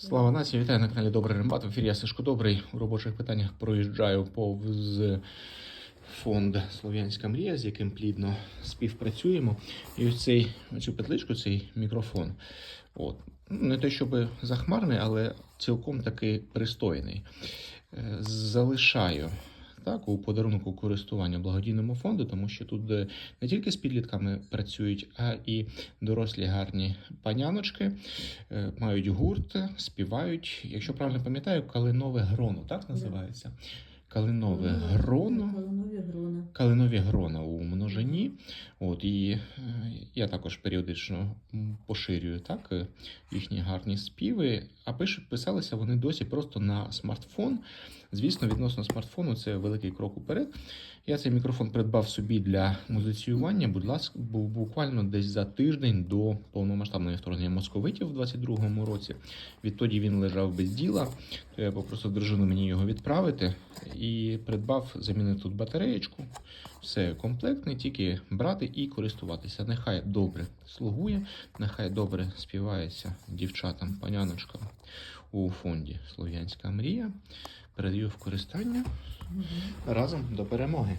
Слава нації, вітаю на каналі Добрий Рембат. В ефірі я Сашко Добрий. У робочих питаннях проїжджаю повз фонд Слов'янська мрія, з яким плідно співпрацюємо. І ось цей оцю петличку, цей мікрофон. От. Ну, Не те, щоб захмарний, але цілком таки пристойний. Е, Залишаю так, у подарунку користування благодійному фонду, тому що тут е, не тільки з підлітками працюють, а і дорослі гарні паняночки е, мають гурт, співають. Якщо правильно пам'ятаю, калинове гроно, так називається? Калинове гроно. Калинові грона. Калинові у множині. От, і е, я також періодично поширюю так, е, їхні гарні співи. А писалися вони досі просто на смартфон. Звісно, відносно смартфону це великий крок уперед. Я цей мікрофон придбав собі для музиціювання, будь ласка, бу- буквально десь за тиждень до повномасштабного вторгнення московитів у 22-му році. Відтоді він лежав без діла. То я попросив дружину мені його відправити і придбав, замінив тут батареєчку. Все комплектне, тільки брати і користуватися. Нехай добре слугує, нехай добре співається дівчатам, паняночкам у фонді Слов'янська мрія. Передаю в користання разом до перемоги.